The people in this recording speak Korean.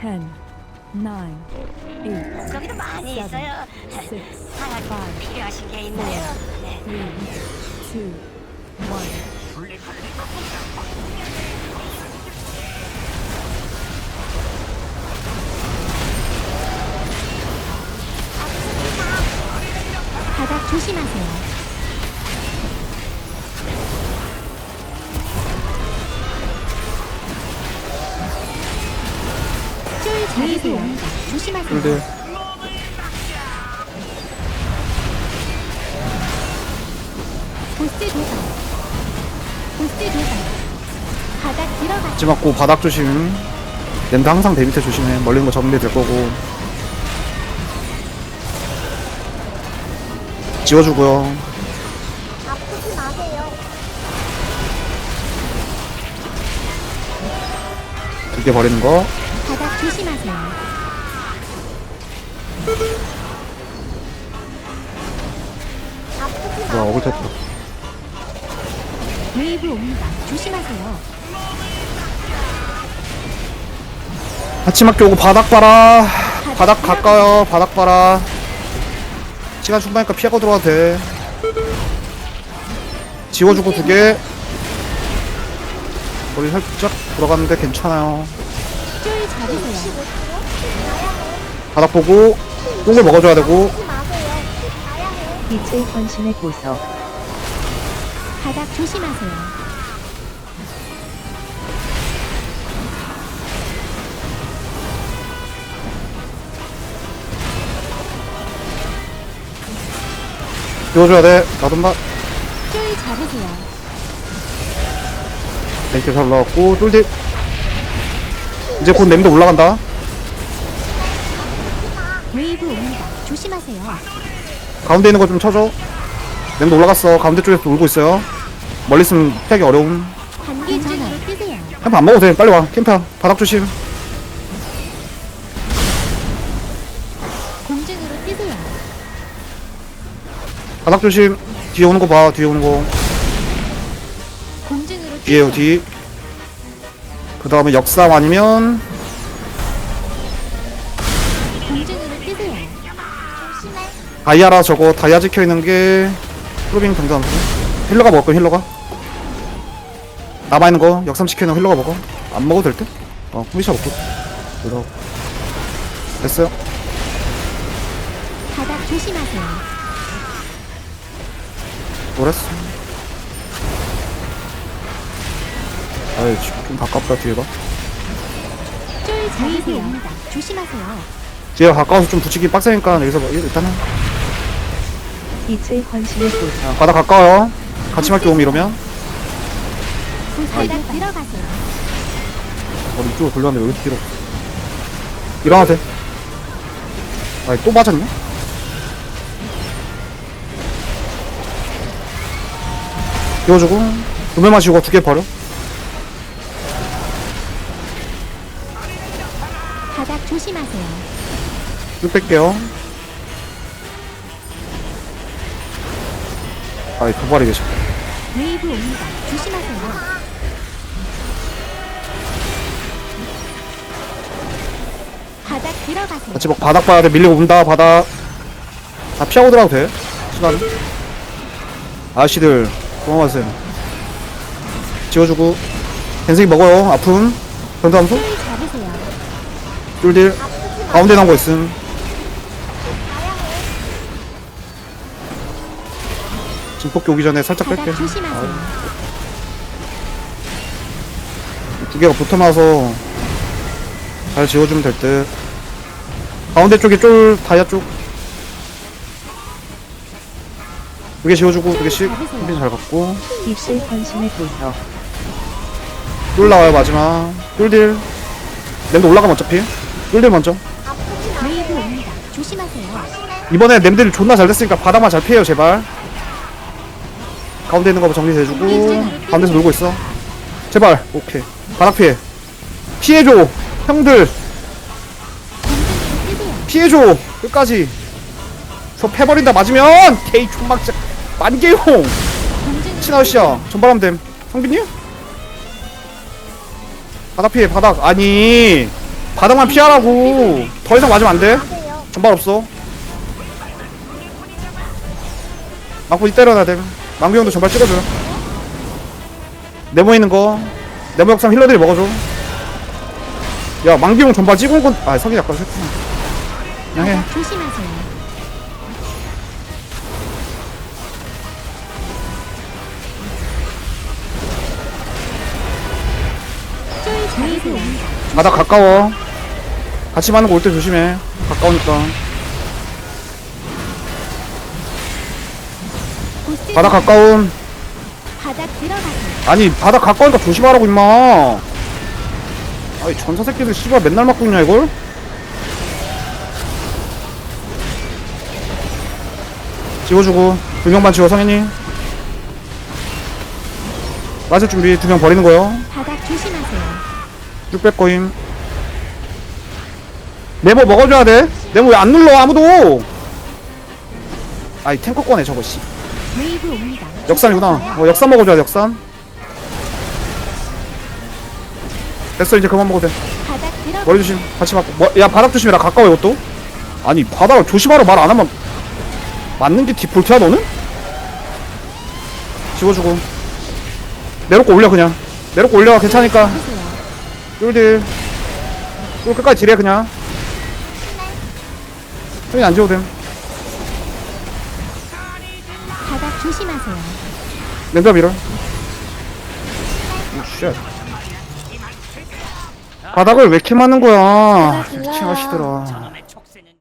10, 9, 8, 여기도 많이 seven, 있어요. six, 하나 five, 필요하신 게 있나요? 네. three, two, one. 바닥 조심하세요. 조심하세요. 쫄딜 보스 도발. 보스 도발. 바닥 들어가. 하지 맞고 바닥 조심 랜드 항상 대 밑에 조심해 멀리 있는 거데될 거고 지워주고요 아프지 마세요. 두 개 버리는 거 바닥 조심하세요. 뭐야 어글 쳤다. 웨이브 옵니다. 조심하세요. 하치 맞게 오고 바닥 봐라. 바닥 가까요. 바닥 봐라. 시간 충분하니까 피하고 들어가도 돼. 지워주고 두 개. 머리 살짝 돌아갔는데 괜찮아요. 쫄 잡으세요. 바닥 보고 똥을 먹어줘야 되고. 빛의 헌신의 보석 바닥 조심하세요. 지워줘야 돼. 나든가 쫄 잡으세요. 랭크 잘 올라갔고 쫄딜 이제 곧 냄도 올라간다 웨이브 옵니다. 조심하세요. 가운데 있는 거 좀 쳐줘. 냄도 올라갔어. 가운데 쪽에서 돌고 있어요. 멀리 있으면 피하기 어려움. 관계 전환. 뜨세요. 캠프 안 먹어도 돼. 빨리 와. 캠프야 바닥 조심. 공중으로 뜨세요. 바닥 조심. 뒤에 오는 거 봐. 뒤에 오는 거. 공중으로 뒤에요. 뒤. 그 다음에 역삼 아니면 공중으로 뜨세요. 다이아라 저거 다이아 찍혀 있는 게 프로빙 당장 힐러가 먹을 거 힐러가 남아 있는 거 역삼 거 힐러가 먹어 안 먹어도 될 듯? 어 후미샤 먹고 들어 됐어요 바닥 조심하세요. 뭐랬어 아이 좀 가깝다 뒤에가 쫄 잡으세요. 조심하세요. 뒤에가 가까워서 좀 붙이기 빡세니까 여기서 뭐 일단은. 빛의 헌신의 보석 바닥 가까워요. 같이 맞게 오면 이러면. 바닥 들어가세요. 어 이쪽으로 여기서 필요 없어? 일어나도 돼. 아니 또 맞았냐? 띄워주고. 두매 마시고 두 개 버려. 바닥 조심하세요. 쭉 뺄게요. 아이 도발이 계셔 웨이브 옵니다. 조심하세요. 바닥 들어가세요. 같이 막 바닥 봐야 돼. 밀리고 온다 바닥. 다 피하고 들어가도 돼. 시간. 아저씨들 고마워하세요. 지워주고. 댄생이 먹어요. 아픔. 쫄 잡으세요. 쫄딜. 가운데 나온 거 있음 진폭기 오기 전에 살짝 뺄게 바닥 조심하세요. 두 개가 붙어나서 잘 지워주면 될 듯. 가운데 쪽에 쫄 다이아 쪽. 두 개 지워주고 두 개씩. 한빈 잘 갖고. 쫄 나와요 마지막. 쫄딜. 램드 올라가면 어차피. 쫄딜 먼저. 웨이브. 조심하세요. 이번에 램들이 존나 잘 됐으니까 바닥만 잘 피해요 제발 가운데 있는 거 정리해주고 가운데서 놀고 있어. 제발. 오케이. 바닥 피해. 피해줘. 형들. 피해줘. 끝까지. 저 패버린다 맞으면 개이 총막자. 만개용. 친아저씨야. 전발하면 됨. 성빈님? 바닥 피해 바닥. 아니. 바닥만 피하라고. 더 이상 맞으면 안돼. 전발 없어. 막부지 때려놔야 돼 망구 형도 전발 찍어줘. 네모 있는 거. 네모 역삼 힐러들이 먹어줘. 야 망구 형 전발 찍은 건아 석이 약간 했구나 그냥 해. 조심하세요. 바닥 가까워. 같이 맞는 거 올 때 조심해. 가까우니까 바닥 가까움 바닥 들어가세요. 아니 바닥 가까우니까 조심하라고 임마. 아니 전사 새끼들 씨발 맨날 맞고 있냐 이걸? 지워주고. 두 명만 지워 성현이. 맞을 준비. 두 명 버리는 거요. 바닥 조심하세요. 쭉 뺄 거임. 네모 먹어줘야 돼. 네모 왜 안 눌러 아무도? 아이 탱커 꺼내 저거 씨 역삼이구나. 어 역삼 먹어줘야 돼 역삼. 됐어 이제 그만 먹어도 돼. 머리 조심 같이 맞고. 뭐, 야 바닥 조심해라. 가까워 이것도. 아니 바닥을 조심하라 말안 하면 맞는 게 디폴트야 너는? 지워주고. 내려고 올려 그냥. 내려고 올려 괜찮으니까. 쫄딜 쫄 끝까지 딜해 그냥. 형이 안 지워도 됨 조심하세요. 랜덤 밀어. 쉣. 바닥을 왜 이렇게 맞는 거야? 미친 하시더라